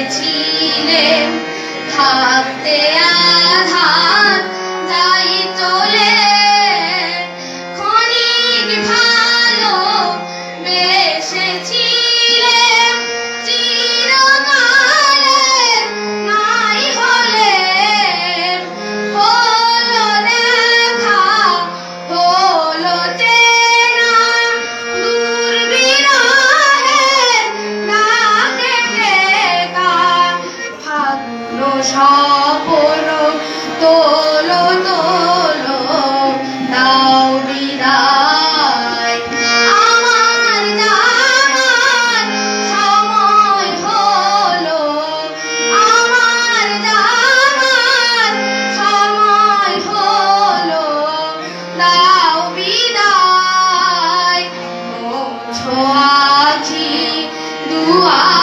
গেছিলে ভাবতে আধার সপর, তোল তোল দাও বিদায়। আমার দামার সময় হলো, আমার দামার সময় হলো দাও বিদায়। মোছো আজি দুয়া